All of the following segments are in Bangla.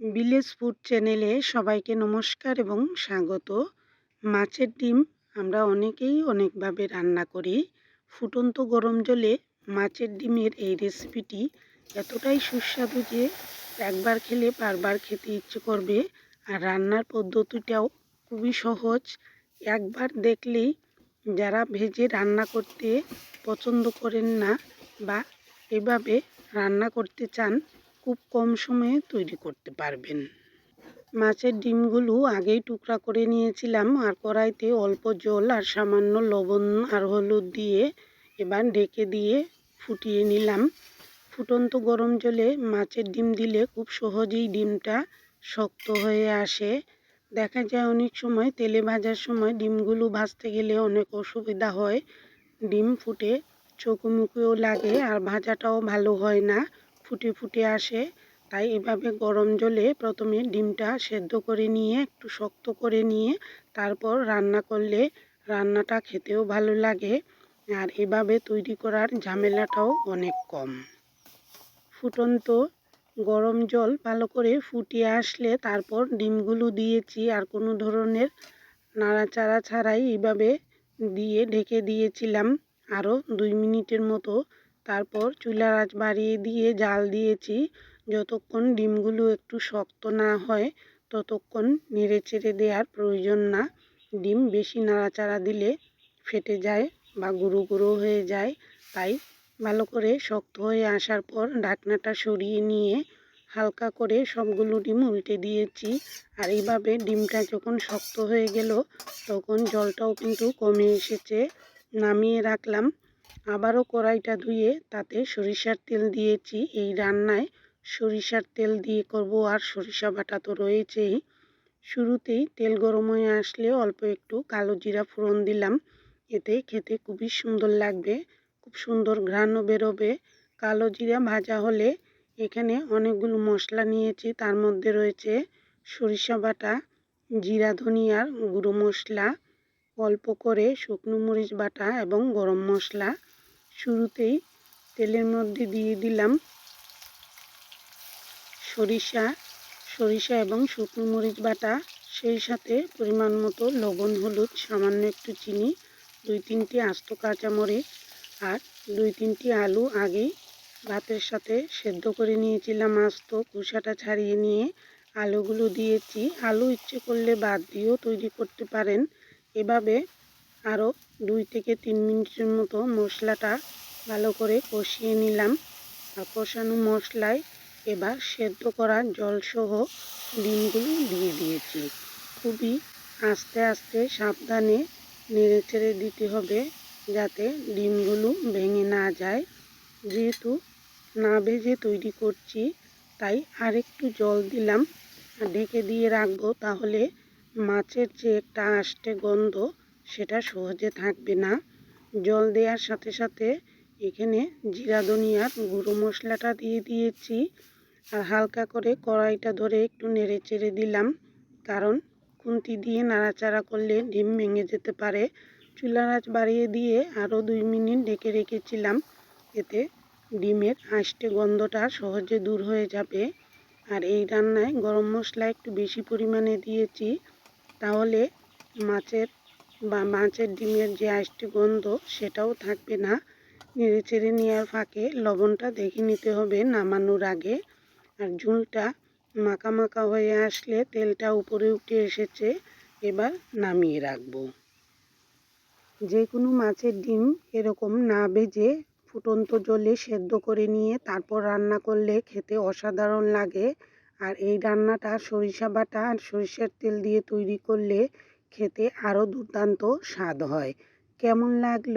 ভিলেজ ফুড চ্যানেলে সবাইকে নমস্কার এবং স্বাগত। মাছের ডিম আমরা অনেকেই অনেকভাবে রান্না করি। ফুটন্ত গরম জলে মাছের ডিমের এই রেসিপিটি এতটাই সুস্বাদু যে একবার খেলে বারবার খেতে ইচ্ছে করবে। আর রান্নার পদ্ধতিটাও খুবই সহজ। একবার দেখলেই যারা ভেজে রান্না করতে পছন্দ করেন না বা এভাবে রান্না করতে চান খুব কম সময়ে তৈরি করতে পারবেন। মাছের ডিমগুলো আগেই টুকরা করে নিয়েছিলাম আর কড়াইতে অল্প জল আর সামান্য লবণ আর হলুদ দিয়ে এবার ঢেকে দিয়ে ফুটিয়ে নিলাম। ফুটন্ত গরম জলে মাছের ডিম দিলে খুব সহজেই ডিমটা শক্ত হয়ে আসে। দেখা যায় অনেক সময় তেলে ভাজার সময় ডিমগুলো ভাজতে গেলে অনেক অসুবিধা হয়। ডিম ফুটে চোখে লাগে আর ভাজাটাও ভালো হয় না। ফুটে ফুটে আসে, তাই এভাবে গরম জলে প্রথমে ডিমটা সেদ্ধ করে নিয়ে একটু শক্ত করে নিয়ে তারপর রান্না করলে রান্নাটা খেতেও ভালো লাগে। আর এভাবে তৈরি করার ঝামেলাটাও অনেক কম। ফুটন্ত গরম জল ভালো করে ফুটিয়ে আসলে তারপর ডিমগুলো দিয়েছি, আর কোনো ধরনের নাড়াচাড়া ছাড়াই এইভাবে দিয়ে ঢেকে দিয়েছিলাম। আরও দুই মিনিটের মতো তারপর চুলার আঁচ বাড়িয়ে দিয়ে জাল দিয়েছি। যতক্ষণ ডিমগুলো একটু শক্ত না হয়, ততক্ষণ নেড়ে চেড়ে দেওয়ার প্রয়োজন না। ডিম বেশি নাড়াচাড়া দিলে ফেটে যায় বা গুঁড়ো গুঁড়ো হয়ে যায়। তাই ভালো করে শক্ত হয়ে আসার পর ঢাকনাটা সরিয়ে নিয়ে হালকা করে সবগুলো ডিম উল্টে দিয়েছি। আর এইভাবে ডিমটা যখন শক্ত হয়ে গেল, তখন জলটাও কিন্তু কমে এসেছে। নামিয়ে রাখলাম। আবারও কড়াইটা ধুয়ে তাতে সরিষার তেল দিয়েছি। এই রান্নায় সরিষার তেল দিয়ে করব আর সরিষা বাটা তো রয়েছেই। শুরুতেই তেল গরম হয়ে আসলে অল্প একটু কালো জিরা ফোড়ন দিলাম। এতে খেতে খুবই সুন্দর লাগবে, খুব সুন্দর ঘ্রাণও বেরোবে। কালো জিরা ভাজা হলে এখানে অনেকগুলো মশলা নিয়েছি, তার মধ্যে রয়েছে সরিষা বাটা, জিরা ধনিয়ার গুঁড়ো মশলা, অল্প করে শুকনো মরিচ বাটা এবং গরম মশলা। শুরুতেই তেলের মধ্যে দিয়ে দিলাম সরিষা সরিষা এবং শুকনো মরিচ বাটা, সেই সাথে পরিমাণ মতো লবণ, হলুদ, সামান্য একটু চিনি, দুই তিনটি আস্ত কাঁচামরিচ আর দুই তিনটি আলু আগেই ভাতের সাথে সেদ্ধ করে নিয়েছিলাম আস্ত কুসাটা ছাড়িয়ে নিয়ে। আলুগুলো দিয়েছি। আলু ইচ্ছে করলে বাদ দিয়েও তৈরি করতে পারেন। এভাবে আরও দুই থেকে তিন মিনিটের মতো মশলাটা ভালো করে কষিয়ে নিলাম। আর কষানো মশলায় এবার সেদ্ধ করা জলসহ ডিমগুলো দিয়ে দিয়েছি। খুবই আস্তে আস্তে সাবধানে নেড়ে চেড়ে দিতে হবে যাতে ডিমগুলো ভেঙে না যায়। যেহেতু না ভেজে তৈরি করছি, তাই আরেকটু জল দিলাম। ঢেকে দিয়ে রাখব, তাহলে মাছের যে একটা আষ্টে গন্ধ সেটা সহজে থাকবে না। জল দেওয়ার সাথে সাথে এখানে জিরা ধনিয়ার গুঁড়ো মশলাটা দিয়ে দিয়েছি আর হালকা করে কড়াইটা ধরে একটু নেড়ে চেড়ে দিলাম। কারণ খুন্তি দিয়ে নাড়াচাড়া করলে ডিম ভেঙে যেতে পারে। চুলার বাড়িয়ে দিয়ে আরও দুই মিনিট ডেকে রেখেছিলাম। এতে ডিমের আষ্টে গন্ধটা সহজে দূর হয়ে যাবে। আর এই রান্নায় গরম মশলা একটু বেশি পরিমাণে দিয়েছি। তাহলে মাছের বা মাছের ডিমের যে আষ্টে গন্ধ, সেটাও থাকবে না। নেড়ে চেড়ে নেওয়ার ফাঁকে লবণটা দেখে নিতে হবে নামানোর আগে। আর ঝুলটা মাখা মাখা হয়ে আসলে তেলটা উপরে উঠে এসেছে, এবার নামিয়ে রাখব। যে কোনো মাছের ডিম এরকম না ভেজে ফুটন্ত জলে সেদ্ধ করে নিয়ে তারপর রান্না করলে খেতে অসাধারণ লাগে। আর এই রান্নাটা সরিষা বাটা আর সরিষার তেল দিয়ে তৈরি করলে খেতে আরও দুর্দান্ত স্বাদ হয়। কেমন লাগল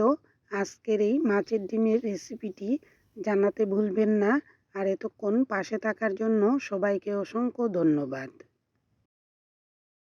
আজকের এই মাছের ডিমের রেসিপিটি জানাতে ভুলবেন না। আর এতক্ষণ পাশে থাকার জন্য সবাইকে অসংখ্য ধন্যবাদ।